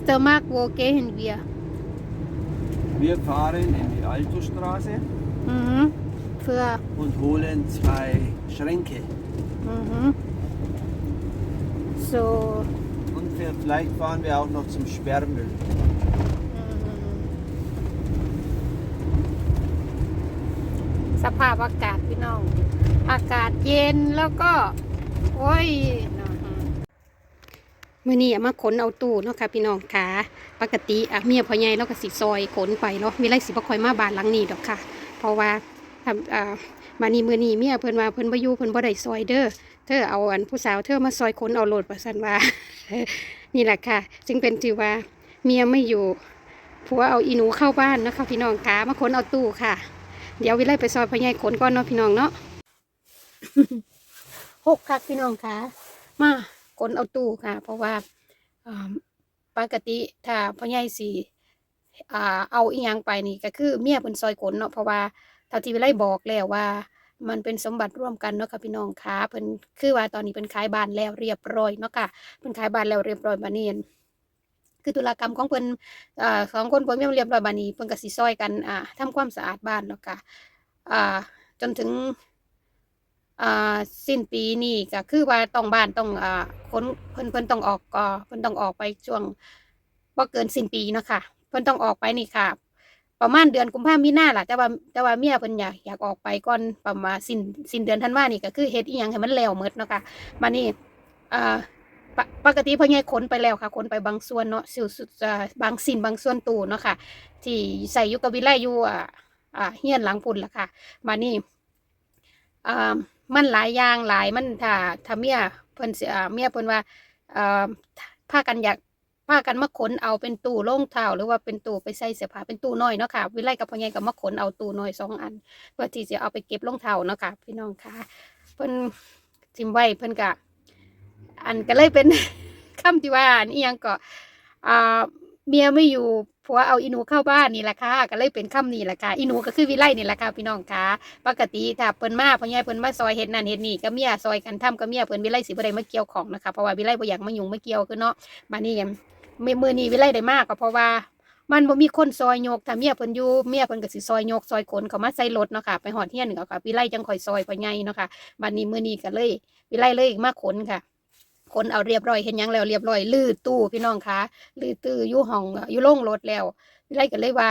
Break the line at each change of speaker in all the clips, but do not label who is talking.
Mr. Mark, wo gehen wir?
Wir fahren in die Altostraße
Mhm. Für.
und holen zwei Schränke.
Mhm. So.
Und wir, vielleicht fahren wir auch noch zum Sperrmüll.
สภาพอากาศพี่น้อง อากาศเย็นแล้วก็ โอ้ยนะฮะ มื่อนี้มาขนเอาตู้เนาะค่ะพี่น้องขาปกติอะเมียพ่อใหญ่เราก็สิซอยขนไปเนาะมีไรสิบ่ค่อยมาบานหลังนี้ดอกค่ะ เพราะว่าทำอ่ามานี่มื้อนี้เมียเพิ่นว่าเพิ่นบ่อยู่เพิ่นบ่ได้ซอยเด้อเธอเอาอันผู้สาวเธอมาซอยขนเอาโหลดว่าซั่นว่า นี่แหละค่ะ จึงเป็นที่ว่าเมียไม่อยู่ผัวเอาอีหนูเข้าบ้านเนาะคะพี่น้องขามาขนเอาตู้ค่ะ เดี๋ยววิไลไปซอยพ่อใหญ่ขนก่อนเนาะพี่น้องเนาะหกคักพี่น้องค่ะมา ขนเอาตู้ค่ะ เพราะว่าปกติถ้าพ่อใหญ่สิอ่เอาอีหยังไปนี่ก็คือเมียเพิ่นซอยขนเนาะเพราะว่าเท่าที่วิไลบอกแล้วว่า มันเป็นสมบัติร่วมกันเนาะค่ะพี่น้องค่ะเพิ่นคือว่าตอนนี้เพิ่นขายบ้านแล้วเรียบร้อยเนาะค่ะเพิ่นขายบ้านแล้วเรียบร้อยมานี่คือธุรกรรมของเพิ่นอ่าสองคนผัวเมียเรียบร้อยบานี้เพิ่นก็สิซอยกันอ่าทำความสะอาดบ้านเนาะค่ะอ่าจนถึง สิ้นปีนี้ก็คือว่าต้องบ้านต้องอ่าคนเพิ่นเพิ่นต้องออกอ่าเพิ่นต้องออกไปช่วงบ่เกินสิ้นปีเนาะค่ะเพิ่นต้องออกไปนี่ค่ะ ประมาณเดือนกุมภาพันธ์มีนาล่ะ แต่ว่าแต่ว่าเมียเพิ่นอยากอยากออกไปก่อนประมาณสิ้นสิ้นเดือนธันวานี่ก็คือเฮ็ดอีหยังให้มันแล้วหมดเนาะค่ะมานี่อ่าปกปกติพ่อใหญ่ขนไปแล้วค่ะขนไปบางส่วนเนาะสิวสุดบางสิ้นบางส่วนตู้เนาะค่ะ ที่ใส่อยู่กับวิไลอยู่อ่าอ่าเฮียนหลังพุ่นละค่ะ มานี่อ่า มันหลายอย่างหลายมันถ้าถ้าเมียเพิ่นสิเมียเพิ่นว่าอ่าพากันอยากพากันมาขนเอาเป็นตู้โล่งเท้าหรือว่าเป็นตู้ไปใส่เสื้อผ้าเป็นตู้น้อยเนาะค่ะวิไลกับพ่อใหญ่ก็มาขนเอาตู้น้อยสองอัน เพื่อที่จะเอาไปเก็บรองเท้าเนาะค่ะพี่น้องค่ะเพิ่นจิมไว้เพิ่นก็อันก็เลยเป็นคำที่ว่าอันนี้ยังก็อ่า เมียไม่อยู่ผัวเอาอีหนูเข้าบ้านนี่แหละค่ะก็เลยเป็นคำนี้แหละค่ะอีหนูก็คือวิไลนี่แหละค่ะพี่น้องค่ะปกติถ้าเพิ่นมาพ่อใหญ่เพิ่นมาซอยเฮ็ดนั่นเฮ็ดนี่ก็เมียซอยกันทำก็เมียเพิ่นวิไลสิบ่ได้มาเกี่ยวของนะคะเพราะว่าวิไลบ่อยากมายุ่งมาเกี่ยวคือเนาะมานี่ยังมื้อมือนี้วิไลได้มากก็เพราะว่ามันบ่มีคนซอยโยกถ้าเมียเพิ่นอยู่เมียเพิ่นก็สิซอยโยกซอยขนเขามาใส่รถเนาะค่ะไปหอดเฮียนก็ค่ะวิไลจังคอยซอยพ่อใหญ่เนาะค่ะบัดนี้มื้อนี้ก็เลยวิไลเลยมาขนค่ะ ขนเอาเรียบร้อยเห็นยังแล้วเรียบร้อยลื้อตู้พี่น้องคะลื้อตู้อยู่ห้องอยู่โรงรถแล้วไลก็เลยว่า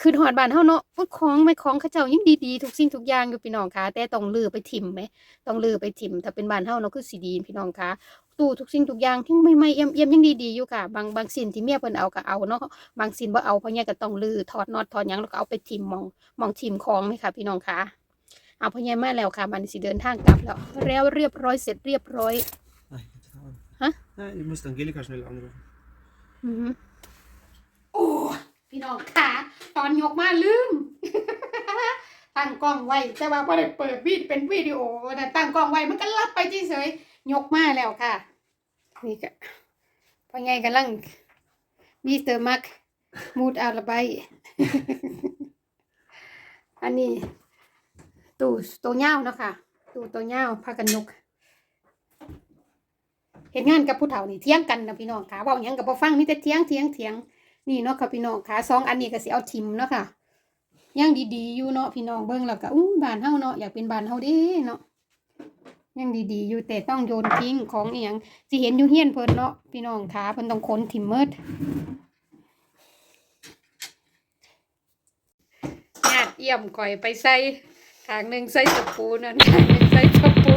คืนหอดบ้านเฮาเนาะพวกของไม่ของเขาเจ้ายังดีๆทุกสิ่งทุกอย่างอยู่พี่น้องคะแต่ต้องลือไปถิ่มไหมต้องลือไปถิ่มถ้าเป็นบ้านเฮาเนาะคือสีดีพี่น้องคะตู้ทุกสิ่งทุกอย่างที่ไม่ไม่เอี่ยมเอี่ยมยังดีๆอยู่ค่ะ บางบางสิ่งที่เมียเพิ่นเอาก็เอาเนาะบางสิ่งบ่เอาเพราะเนี่ยก็ต้องลือถอดน็อตถอดหยังแล้วก็เอาไปถิ่มมองมองถิ่มของนี่ค่ะพี่น้องคะเอาพญ่มาแล้วค่ะมันสิเดินทางกลับแล้วแล้วเรียบร้อยเสร็จเรียบร้อย
Nein, ich kann nicht
Hä?
Nein, du musst Angelika schnell anrufen.
อือหือโอ้พี่น้องค่ะตอนยกมาลืม ตั้งกล้องไว้แต่ว่าพอได้เปิดวีดเป็นวิดีโอแต่ตั้งกล้องไว้มันก็ลับไปเฉยๆยกมาแล้วค่ะ นี่ก็พอไงกำลังมีเตอร์มักมูดอาระบาย อันนี้ ตู้ตัวเงาวเนาะค่ะ ตู้ตัวเงาวพากันยก เห็นงานกับผู้เฒ่านี่เที่ยงกันนะพี่น้องค่ะว่าหยังกับบ่ฟังมีแต่เที่ยงเที่ยงเที่ยงนี่เนาะค่ะพี่น้องค่ะสองอันนี้ก็สิเอาทิมเนาะค่ะยังดีๆอยู่เนาะพี่น้องเบิ่งแล้วก็อู้บ้านเฮาเนาะอยากเป็นบ้านเฮาเด้เนาะยังดีๆอยู่แต่ต้องโยนทิ้งของอีหยังสิเห็นอยู่เฮียนเพิ่นเนาะพี่น้องค่ะเพิ่นต้องขนทิมเมิดญาติเอี่ยมก่อยไปใส่ทางหนึ่งใส่ตะปูนั่นทางหนึ่งใส่ตะปู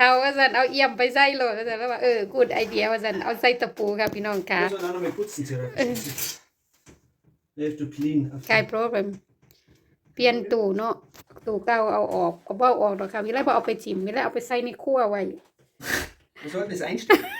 เท่าว่าสันเอาเอี่ยมไปใส่โหลดว่าสันแล้วว่าเออกูดไอเดียว่าสันเอาใส่ตะปูค่ะพี่น้องค่ะ
Muss auch noch mal putzen zuerst. You have to clean.
กายโปรแกรมเปลี่ยนตู้เนาะตู้เก่าเอาออกก็บ่เอาออกหรอกค่ะมีแล้วบ่เอาไปจิ้มมีแล้วเอาไปใส่ในครัวไว้
Wir sollten es einstellen.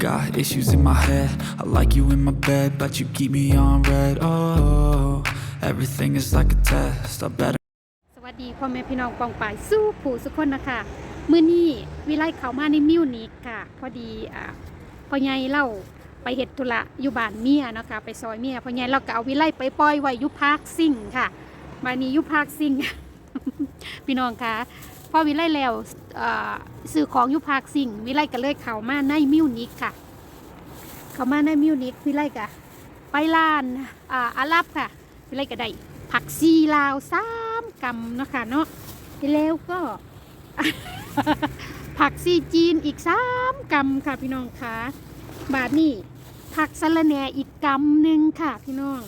Got issues in my head. I like you in my bed, but you keep me on red. Oh, everything is like a test. I better.
สวัสดีพ่อแม่พี่น้องปองปายสู้ผู้สุกคนนะคะมื้อนี้วิไลเข้ามาในมิวนิกค่ะ พอดีอ่าพ่อใหญ่เล่าไปเฮ็ดธุระอยู่บ้านเมียเนาะค่ะไปซอยเมียพ่อใหญ่เราก็เอาวิไลไปปล่อยไว้อยู่พาร์คซิ่งค่ะมานี้อยู่พาร์คซิ่ง พี่น้องคะ พอวิไลแล้วเอ่อซื้อของยู่พาร์คซิ่ง วิไลก็เลยเข้ามาในมิวนิกค่ะ เข้ามาในมิวนิกวิไลก็ไปร้านอาอาลับค่ะ วิไลก็ได้ผักซีลาวสามกำเนาะค่ะเนาะแล้วก็ผักซีจีนอีกสามกำค่ะพี่น้องคะบาทนี่ผักสะระแหน่อีกกำหนึ่งค่ะพี่น้อง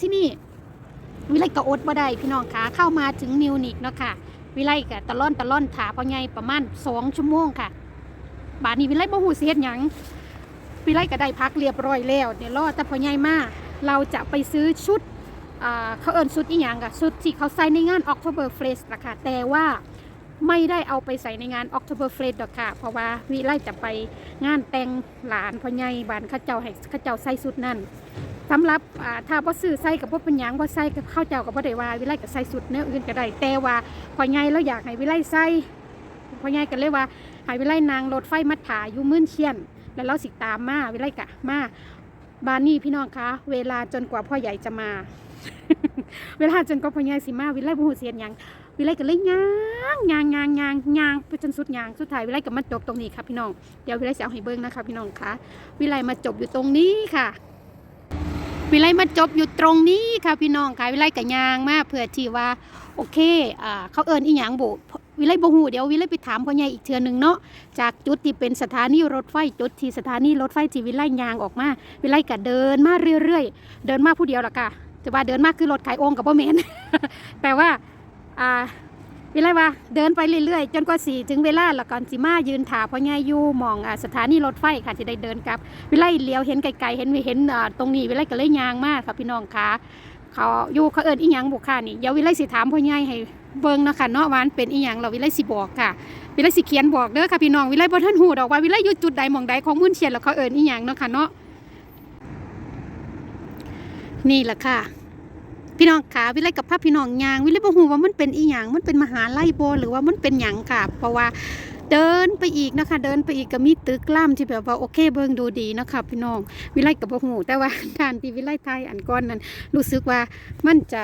ที่นี่วิไลก็อดบ่ได้พี่น้องคะเข้ามาถึงมิวนิกเนาะค่ะ วิไลก็ตะล่อนตะล่อนถาพอไงประมาณสองชั่วโมงค่ะ บาทนี้วิไลบ่หูเสียดหยังวิไลก็ได้พักเรียบร้อยแล้วเดี๋ยวรอแต่พอใหญ่มาเราจะไปซื้อชุดเขาเอิญชุดอีหยังกะชุดที่เขาใส่ในงาน October Fest ละค่ะแต่ว่าไม่ได้เอาไปใส่ในงาน October Fest ดอกค่ะ เพราะว่าวิไลจะไปงานแต่งหลานพอใหญ่บ้านข้าเจ้าให้ข้าเจ้าใส่ชุดนั่น สำหรับถ้าบ่ซื้อใส่กับบ่เป็นหยังบ่ใส่กับข้าวเจ้ากับบ่ได้ว่าวิไลก็ใส่ชุดแนวอื่นก็ได้แต่ว่าพอใหญ่เราอยากให้วิไลใส่พอใหญ่ก็เลยว่าให้วิไลนางรถไฟมาถ่ายอยู่มื่นเชียน แล้วเราสิตามมาวิไลกะมาบานนี่พี่น้องคะ เวลาจนกว่าพ่อใหญ่จะมา เวลาจนกว่าพ่อใหญ่สิมาวิไลบ่ฮู้เสียนหยังวิไลก็เลยย่างย่างย่างย่างย่างไปจนสุดย่างสุดท้ายวิไลก็มาจบตรงนี้ค่ะพี่น้องเดี๋ยววิไลจะเอาให้เบิ่งนะคะพี่น้องคะวิไลมาจบอยู่ตรงนี้ค่ะ วิไลมาจบอยู่ตรงนี้ค่ะพี่น้องค่ะวิไลก็ย่างมาเพื่อที่ว่าโอเคอ่าเขาเอิ้นอีหยังบ่วิไลบ่ฮู้เดี๋ยววิไลไปถามพ่อใหญ่อีกเทื่อหนึงเนาะจากจุดที่เป็นสถานีรถไฟจุดที่สถานีรถไฟที่วิไลยางออกมาวิไลก็เดินมาเรื่อยๆ เดินมาผู้เดียวละค่ะจะว่าเดินมากคือรถขายองกับพ่อเมนแต่ว่าอ่า วิไลว่าเดินไปเรื่อยๆ จนกว่าสี่ถึงเวลาแล้วก่อนสิมายืนถาพ่อใหญ่อยู่มองอสถานีรถไฟค่ะที่ได้เดินกลับ วิไลเลี้ยวเห็นไกลๆเห็นเห็นตรงนี้วิไลก็เลยยางมากค่ะพี่น้องคะเขาอยู่เขาเอิญอีหยังบุกค่ะนี่เดี๋ยววิไลสิถามพ่อใหญ่ให้เบิ่งนะคะเนาะวันเป็นอีหยังเราวิไลสิบอกค่ะวิไลสิเขียนบอกเด้อค่ะพี่น้องวิไลบ่ทันหูดอกว่าวิไลอยู่จุดใดหม่องใดของมุ่นเชียนแล้วเขาเอิ้นอีหยังเนาะค่ะเนาะนี่แหละค่ะ พี่น้องค่ะวิไลกับพาพี่น้องยางวิไลบ่ฮู้ว่ามันเป็นอีหยังมันเป็นมหาไลัยบ่หรือว่ามันเป็นหยังค่ะ เพราะว่าเดินไปอีกนะคะ เดินไปอีกก็มีตึกล่ามที่แบบว่าโอเคเบิ่งดูดีนะคะพี่น้องวิไลกับบ่ฮู้แต่ว่าการที่วิไลไทยอันก่อนนั้น รู้สึกว่ามันจะ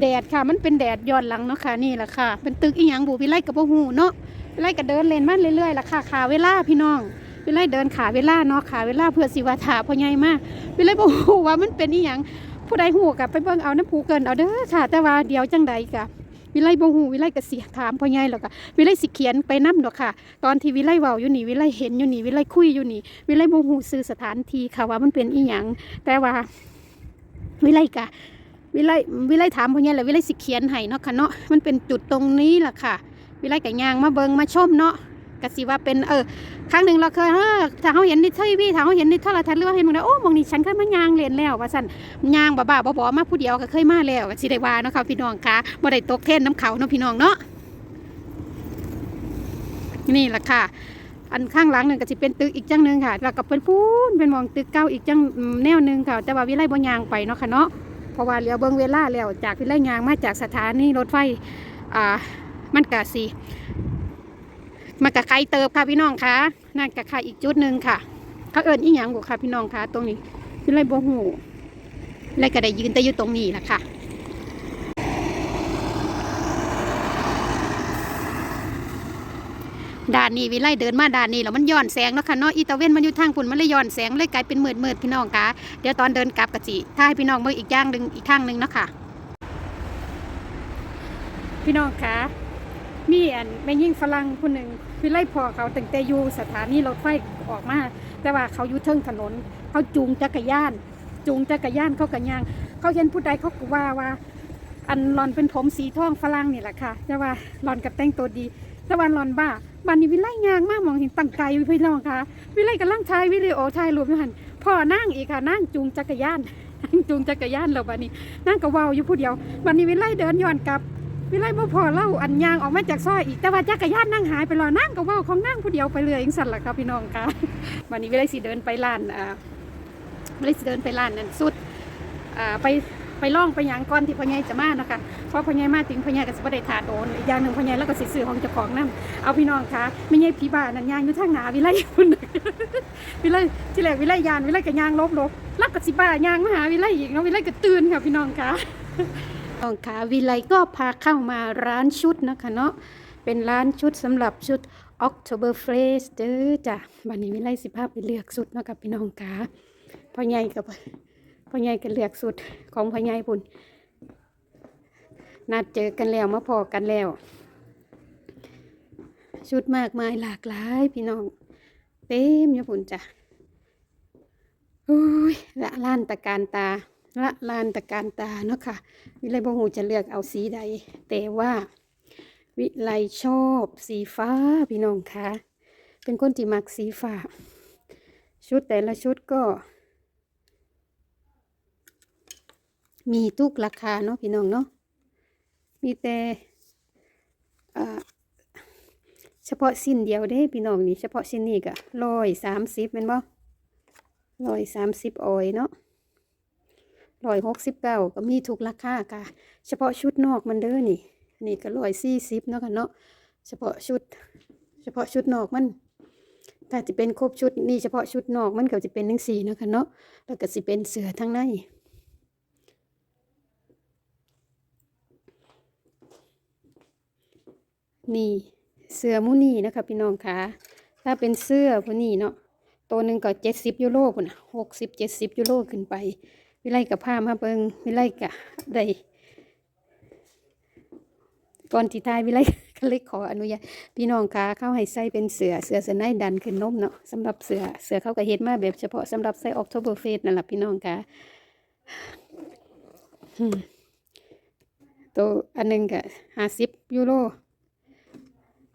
แดดค่ะ มันเป็นแดดย้อนหลังเนาะค่ะนี่แหละค่ะ เป็นตึกอีหยังบูวิไลกับบ่ฮู้เนาะวิไลก็เดินเล่นมาเรื่อยๆล่ะค่ะขาเวลาพี่น้องวิไลเดินขาเวลาเนาะขาเวลาเพื่อสิว่าถาพ่อใหญ่มากวิไลบ่ฮู้ว่ามันเป็นอีหยัง ผู้ใดฮู้ก็ไปเบิ่งเอาน้ำผูเกินเอาเด้อค่ะ แต่ว่าเดี๋ยวจังใดกะวิไลบ่ฮู้วิไลก็สิถามพ่อใหญ่แล้วก็วิไลสิเขียนไปนํดอกค่ะ ตอนที่วิไลเว้าอยู่นี่วิไลเห็นอยู่นี่วิไลคุยอยู่นี่วิไลบ่ฮู้ชื่อสถานที่ค่ะว่ามันเป็นอีหยังแต่ว่าวิไลกะวิไลวิไลถามพ่อใหญ่แหละวิไลสิเขียนให้เนาะค่ะเนาะมันเป็นจุดตรงนี้แหละค่ะ วิไลกับยางมาเบิงมาชมเนาะ ก็สิว่าเป็นเออครั้งหนึ่งเราเคยเออถ้าเขาเห็นในทีวีถ้าเขาเห็นในโทรทัศน์หรือว่าเห็นมึงได้โอ้มองนี่ฉันเคยมายางเรียนแล้วว่าสั่นยางบ้าๆบอๆมาผู้เดียวก็เคยมาแล้วก็สิได้ว่าเนาะค่ะพี่น้องค่ะบ่ได้ตกเทรนน้ำเขาเนาะพี่น้องเนาะนี่แหละค่ะอันข้างหลังหนึ่งก็จะเป็นตึกอีกจังหนึ่งค่ะแล้วก็เป็นพูนเป็นมองตึกเก้าอีกจังแนวหนึ่งค่ะ แต่ว่าวิไลบ่ยางไปเนาะค่ะเนาะเพราะว่าเหลียวเบิ่งเวลาแล้วจากที่ไลยางมาจากสถานีรถไฟอ่ามันกะสี มันกะไกลเติบค่ะพี่น้องคะนั่นกะค่อีกจุดหนึ่งค่ะ เขาเอิญอีหยังบุค่ะพี่น้องคะตรงนี้พี่ไล่บ่หูไล่ก็ได้ยืนแต่อยู่ตรงนี้แหละค่ะด่านนี้วิไลเดินมาด่านนี้แล้วมันย้อนแสงเนาะค่ะเนาะอีตาเว้นมันอยู่ทางปุ่นมันเลยย้อนแสงเลยกลายเป็นมืดมืดพี่น้องคะเดี๋ยวตอนเดินกลับกะจิถ้าให้พี่น้องเบิ่งอีกอย่างหนึ่งอีกทางหนึ่งเนาะค่ะ พี่น้องคะมีอันแม่ยิ่งฝรั่งคนหนึ่ง วิไลพอเขาตั้งแต่อยู่สถานีรถไฟออกมา แต่ว่าเขาอยู่เทิงถนน เขาจูงจักรยาน จูงจักรยานเขากันยาง เขาเห็นผู้ใดเขาก็ว่าว่า อันหลอนเป็นผมสีทองฝรั่งนี่แหละค่ะ แต่ว่าหลอนกับแต่งตัวดี แต่ว่าหลอนบ้าบันนี้วิไลยางมากมองเห็นตั้งไกลพี่น้องค่ะ วิไลกำลังถ่ายวิดีโอถ่ายรูปอยู่หันพ่อนั่งอีกค่ะนั่งจูงจักรยานนั่งจูงจักรยานแล้วบันนี้นั่งก็เว้าอยู่ผู้เดียวบันนี้วิไลเดินย้อนกลับ วิไลบ่พอเล่าอันยางออกมาจากซอยอีกแต่ว่าจักรยานนั่งหายไปรอนั่งก็ว้าของนั่งผู้เดียวไปเลยจังสั่นล่ะครับพี่น้องค่ะวันนี้วิไลสิเดินไปร้านอ่าวิไลสิเดินไปร้านนั่นสุดอ่าไปไปล่องไปยังก่อนที่พ่อใหญ่จะมานะคะเพราะพ่อใหญ่มาถึงพ่อใหญ่ก็สิบ่ได้ถาโดนอีกอย่างหนึ่งพ่อใหญ่แล้วก็สิซื้อของเจ้าของนํเอาพี่น้องค่ะไม่ใช่พี่บ้านั่นยางอยู่ทางหนาวิไลพุ่นวิไลที่แรกวิไลยานวิไลก็ยางลบลบแล้วก็สิบ้ายางมาหาวิไลอีกเนาะวิไลก็ตื่นค่ะพี่น้องค่ะ น้องขาวิไลก็พาเข้ามาร้านชุดนะคะเนาะเป็นร้านชุดสำหรับชุด October f e s t เด้อจ้ะบันนี้วิไลสิภาพไปเลือกชุดเนาะกับพี่น้องขาพ่อใหญ่กับพ่อใหญ่ก็เลือกชุดของพ่อใหญ่พุ่นนัดเจอกันแล้วมาพอกันแล้ว ชุดมากมายหลากหลายพี่น้อง เต็มอยู่พุ่นจ้ะโอ้ยละล้านตะการตา ละลานตะการตาเนาะค่ะ วิไลบ่ฮู้จะเลือกเอาสีใด แต่ว่า วิไลชอบสีฟ้าพี่น้องคะเป็นคนที่มักสีฟ้า ชุดแต่ละชุดก็ มีทุกราคาเนาะพี่น้องเนาะมีแต่เฉพาะสิ้นเดียวเด้พี่น้องนี่เฉพาะสิ้นนี้ก็ร้อยสามสิบเป็นบ่ร้อยสามสิบออยเนาะ ร้อยหกสิบเก้าก็มีทุกราคาค่ะ เฉพาะชุดนอกมันเด้อนี่ นี่ก็ร้อยสี่สิบเนาะค่ะเนาะ เฉพาะชุด เฉพาะชุดนอกมัน ถ้าจะเป็นครบชุดนี่เฉพาะชุดนอกมันก็จะเป็นหนังสี่เนาะคะเนาะ แล้วก็สิเป็นเสือทั้งในนี่เสือมูนี่นะคะพี่น้องค่ะถ้าเป็นเสื้อพวกนี้เนาะตัวหนึ่งก็เจ็ดสิบยูโรพุ่นนะหกสิบเจ็ดสิบยูโรขึ้นไป วิไลกับผ้ามาเบิงวิไลกะได้ก่อนที่ทายวิไลก็เลยขออนุญาตพี่น้องคะเข้าให้ใส่เป็นเสือเสือเสือในดันขึ้นนมเนาะสำหรับเสือเสือเขาก็เฮ็ดมาแบบเฉพาะสำหรับใส่ออกโทเบอร์เฟสนั่นแหละพี่น้องคะตัวอันหนึงก็ห้าสิบยูโร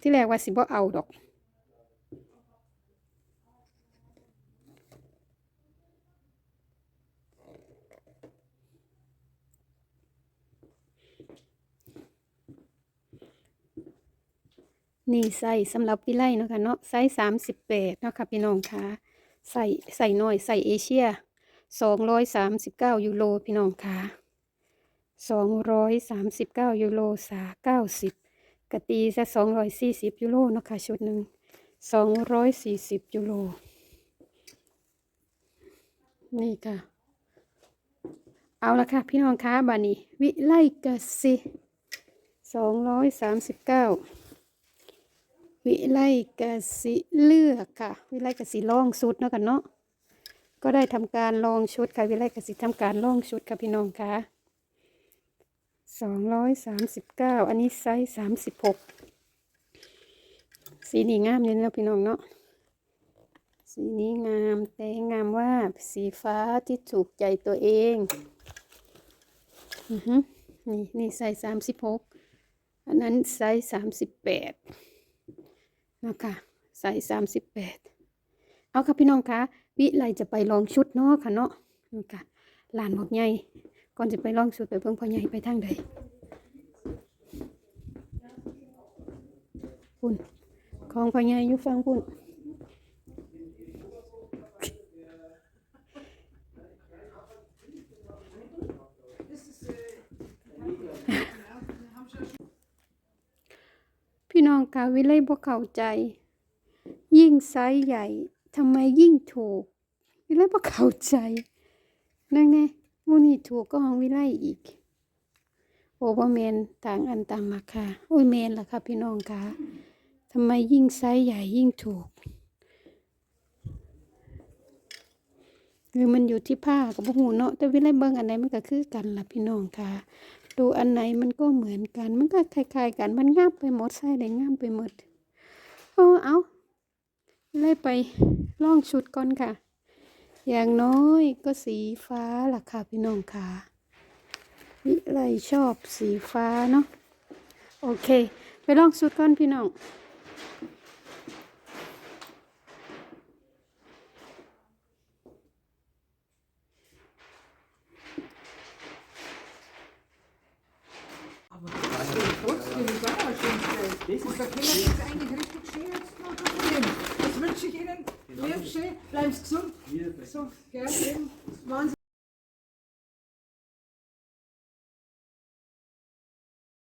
ที่แรกว่าสิบ่เอาดอก นี่ใส่สำหรับวิไลเนาะค่ะเนาะไซส์สามสิบแปดเนาะค่ะพี่น้องค่ะใส่ใส่น้อยใส่เอเชียสองร้อยสามสิบเก้ายูโรพี่น้องค่ะสองร้อยสามสิบเก้ายูโรสาเก้าสิบกะตีซะสองร้อยสี่สิบยูโรเนาะค่ะชุดหนึ่งสองร้อยสี่สิบยูโรนี่ค่ะ เอาละค่ะ พี่น้องคะบานี้ วิไลกะสิสองร้อยสามสิบเก้า วิไลกสิเลือกค่ะ วิไลกสิลองชุดเนาะกันเนาะก็ได้ทำการลองชุดค่ะ วิไลกสิทำการลองชุดค่ะพี่น้องค่ะสองร้อยสามสิบเก้าอันนี้ไซส์สามสิบหกสีนี้งามเลยนะพี่น้องเนาะสีนี้งามแต่งามว่าสีฟ้าที่ถูกใจตัวเองอือฮึนี่นี่ไซส์สามสิบหกอันนั้นไซส์สามสิบแปด นะคะใส่สามสิบแปดเอาค่ะพี่น้องคะวิไลจะไปลองชุดเนาะค่ะเนาะนะคะลานบอกใหญ่ก่อนจะไปลองชุดไปเพิ่งพ่อใหญ่ไปทางใดพุ่นของพ่อใหญ่อยู่ฟังพุ่นพี่ น้องคะ วิไลบ่เข้าใจ ยิ่งไซส์ใหญ่ทำไมยิ่งถูก วิไลบ่เข้าใจนั่นไงมูนี่ถูกก็ของวิไลอีก โอเวอร์แมนต่างอันต่างราคาโอ้ยแมนล่ะค่ะพี่น้องคะทำไมยิ่งไซส์ใหญ่ยิ่งถูกหรือมันอยู่ที่ผ้ากับพวกหูเนาะแต่วิไลเบิ่งอันไหนมันก็คือกันล่ะพี่น้องค่ะ ดูอันไหนมันก็เหมือนกัน มันก็คล้ายๆกัน มันงามไปหมดใส่ได้งามไปหมดโอ้เอาเลยไปลองชุดก่อนค่ะ อย่างน้อยก็สีฟ้าล่ะค่ะพี่น้องค่ะวิไลชอบสีฟ้าเนาะ โอเค ไปลองชุดก่อนพี่น้อง
gestellt. Und da können wir jetzt eigentlich richtig schön jetzt noch konsumieren. Das wünsche ich Ihnen. Bleiben Sie gesund. So, gell, eben. Sie